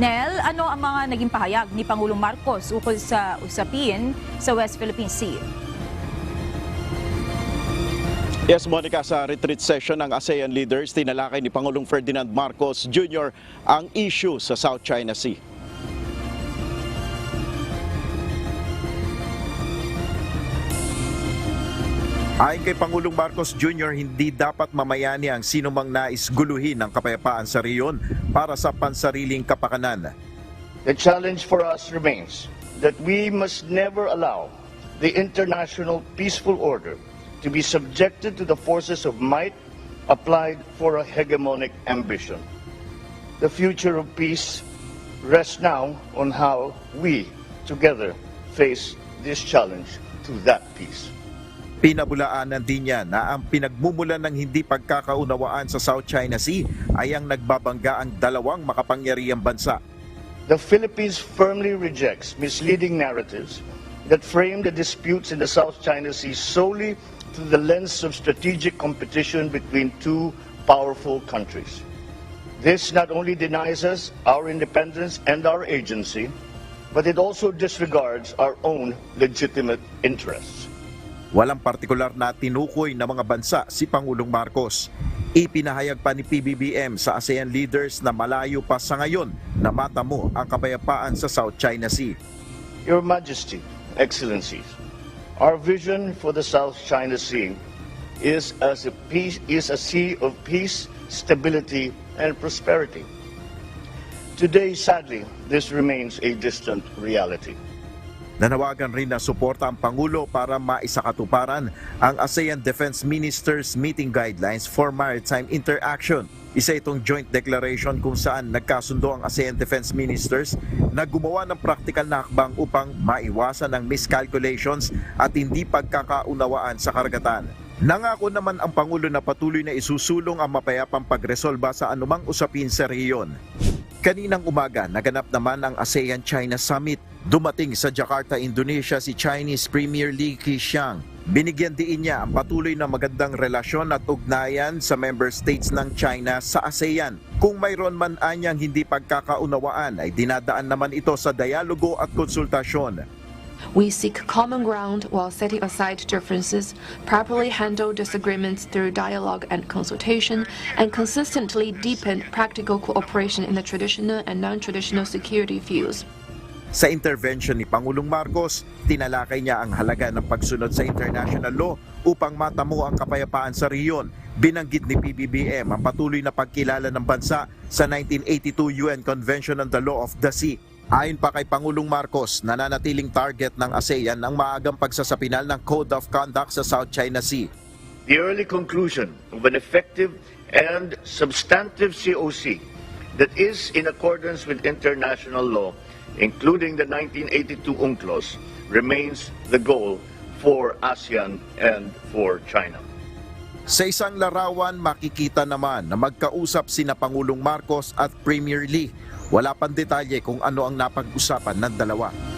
Nel, ano ang mga naging pahayag ni Pangulong Marcos ukol sa usapin sa West Philippine Sea? Yes, Monica, sa retreat session ng ASEAN leaders, tinalakay ni Pangulong Ferdinand Marcos Jr. ang issue sa South China Sea. Ayon kay Pangulong Marcos Jr., hindi dapat mamayani ang sinumang nais guluhin ng kapayapaan sa riyon para sa pansariling kapakanan. The challenge for us remains that we must never allow the international peaceful order to be subjected to the forces of might applied for a hegemonic ambition. The future of peace rests now on how we together face this challenge to that peace. Pinabulaanan din niya na ang pinagmumulan ng hindi pagkakaunawaan sa South China Sea ay ang nagbabangga ang dalawang makapangyarihang bansa. The Philippines firmly rejects misleading narratives that frame the disputes in the South China Sea solely through the lens of strategic competition between two powerful countries. This not only denies us our independence and our agency, but it also disregards our own legitimate interests. Walang partikular na tinukoy na mga bansa si Pangulong Marcos. Ipinahayag pa ni PBBM sa ASEAN leaders na malayo pa sa ngayon na matamo ang kapayapaan sa South China Sea. Your Majesty, Excellencies, our vision for the South China Sea is as a peace is a sea of peace, stability, and prosperity. Today, sadly, this remains a distant reality. Nanawagan rin na suporta ang Pangulo para maisakatuparan ang ASEAN Defense Ministers Meeting Guidelines for Maritime Interaction. Isa itong joint declaration kung saan nagkasundo ang ASEAN Defense Ministers na gumawa ng praktikal na hakbang upang maiwasan ang miscalculations at hindi pagkakaunawaan sa karagatan. Nangako naman ang Pangulo na patuloy na isusulong ang mapayapang pagresolba sa anumang usapin sa rehiyon. Kaninang umaga, naganap naman ang ASEAN-China Summit. Dumating sa Jakarta, Indonesia si Chinese Premier Li Keqiang. Binigyan diin niya ang patuloy na magandang relasyon at ugnayan sa member states ng China sa ASEAN. Kung mayroon man anyang hindi pagkakaunawaan ay dinadaan naman ito sa dialogo at konsultasyon. We seek common ground while setting aside differences, properly handle disagreements through dialogue and consultation, and consistently deepen practical cooperation in the traditional and non-traditional security fields. Sa intervention ni Pangulong Marcos, tinalakay niya ang halaga ng pagsunod sa international law upang matamo ang kapayapaan sa riyon. Binanggit ni PBBM ang patuloy na pagkilala ng bansa sa 1982 UN Convention on the Law of the Sea. Ayon pa kay Pangulong Marcos, nananatiling target ng ASEAN ang maagang pagsasapinal ng Code of Conduct sa South China Sea. The early conclusion of an effective and substantive COC that is in accordance with international law, including the 1982 UNCLOS, remains the goal for ASEAN and for China. Sa isang larawan, makikita naman na magkausap sina Pangulong Marcos at Premier Lee. Wala pang detalye kung ano ang napag-usapan ng dalawa.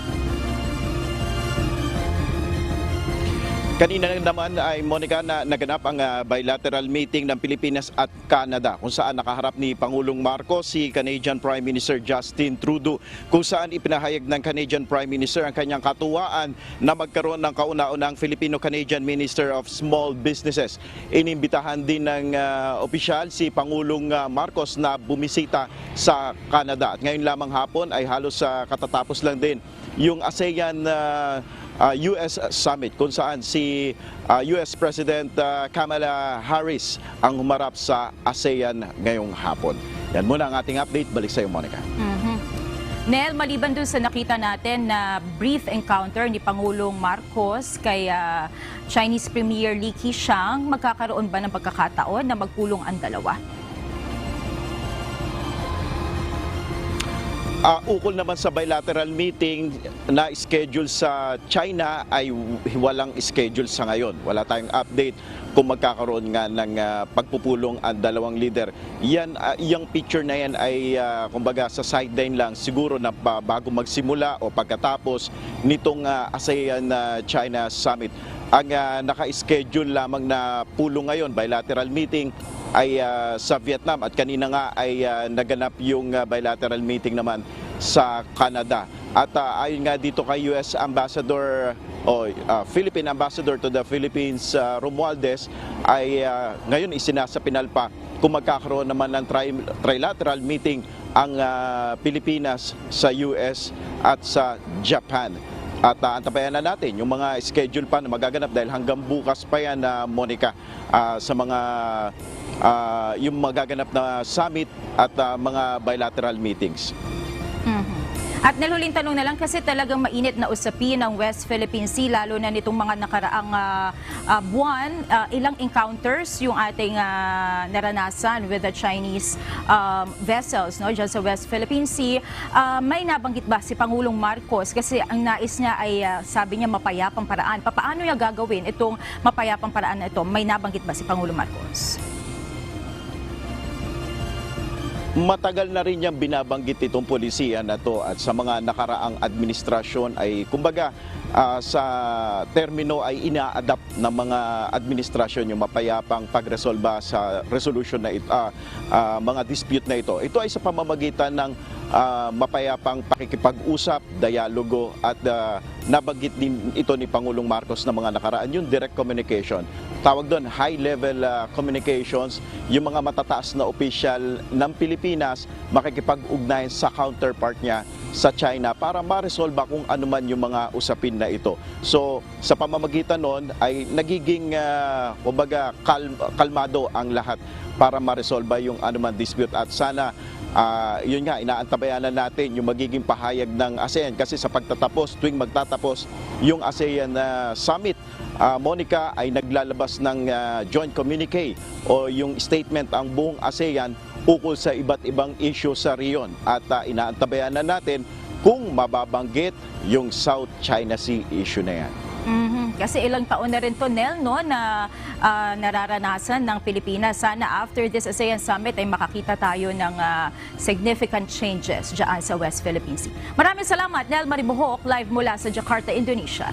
Kanina naman ay Monica na naganap ang ah, bilateral meeting ng Pilipinas at Canada kung saan nakaharap ni Pangulong Marcos si Canadian Prime Minister Justin Trudeau kung saan ipinahayag ng Canadian Prime Minister ang kanyang katuwaan na magkaroon ng kauna-unang Filipino-Canadian Minister of Small Businesses. Inimbitahan din ng ah, opisyal si Pangulong ah, Marcos na bumisita sa Canada. At ngayon lamang hapon ay halos sa katatapos lang din yung ASEAN ah, uh, US Summit kung saan si uh, US President uh, Kamala Harris ang humarap sa ASEAN ngayong hapon. Yan muna ang ating update. Balik sa iyo, Monica. Nel, maliban dun sa nakita natin na brief encounter ni Pangulong Marcos kay ah, Chinese Premier Li Keqiang, magkakaroon ba ng pagkakataon na magpulong ang dalawa? Uh, ukol naman sa bilateral meeting na schedule sa China ay walang schedule sa ngayon. Wala tayong update kung magkakaroon nga ng uh, pagpupulong ang dalawang leader. Yan, uh, yung picture na yan ay uh, kumbaga sa sideline lang siguro na ba- bago magsimula o pagkatapos nitong uh, ASEAN-China Summit. Ang uh, naka-schedule lamang na pulong ngayon, bilateral meeting, ay ah, sa Vietnam at kanina nga ay ah, naganap yung ah, bilateral meeting naman sa Canada. At ah, ayon nga dito kay US Ambassador o ah, Philippine Ambassador to the Philippines ah, Romualdez ay ah, ngayon isinasapinal pa kung magkakaroon naman ng tri- trilateral meeting ang ah, Pilipinas sa US at sa Japan. At uh, antabayan na natin yung mga schedule pa na magaganap dahil hanggang bukas pa yan na Monica ah, sa mga ah, yung magaganap na summit at ah, mga bilateral meetings. At naluling tanong na lang kasi talagang mainit na usapin ng West Philippine Sea lalo na nitong mga nakaraang ah, ah, buwan. Ah, ilang encounters yung ating ah, naranasan with the Chinese um, vessels no, dyan sa West Philippine Sea. Ah, may nabanggit ba si Pangulong Marcos kasi ang nais niya ay ah, sabi niya mapayapang paraan. Paano niya gagawin itong mapayapang paraan na ito? May nabanggit ba si Pangulong Marcos? Matagal na rin niyang binabanggit itong polisiya na to at sa mga nakaraang administrasyon ay kumbaga ah, sa termino ay ina-adapt ng mga administrasyon yung mapayapang pagresolba sa resolution na ito, ah, ah, mga dispute na ito. Ito ay sa pamamagitan ng ah, mapayapang pakikipag-usap, dialogo at ah, nabanggit din ito ni Pangulong Marcos na mga nakaraan yung direct communication. Tawag doon high-level ah, communications, yung mga matataas na opisyal ng Pilipinas makikipag-ugnayan sa counterpart niya sa China para ma-resolve kung ano man yung mga usapin na ito. So, sa pamamagitan noon ay nagiging ah, kumbaga kalm- kalmado ang lahat para ma-resolve yung anuman dispute at sana Ah, yun nga, inaantabayan na natin yung magiging pahayag ng ASEAN kasi sa pagtatapos, tuwing magtatapos yung ASEAN na summit, ah, Monica ay naglalabas ng ah, joint communique o yung statement ang buong ASEAN ukol sa iba't ibang issue sa riyon. At ah, inaantabayan na natin kung mababanggit yung South China Sea issue na yan. Mhm. Kasi ilang taon na rin to, Nel, no, na ah, nararanasan ng Pilipinas. Sana after this ASEAN Summit ay makakita tayo ng ah, significant changes dyan sa West Philippine Sea. Maraming salamat, Nel Maribohok, live mula sa Jakarta, Indonesia.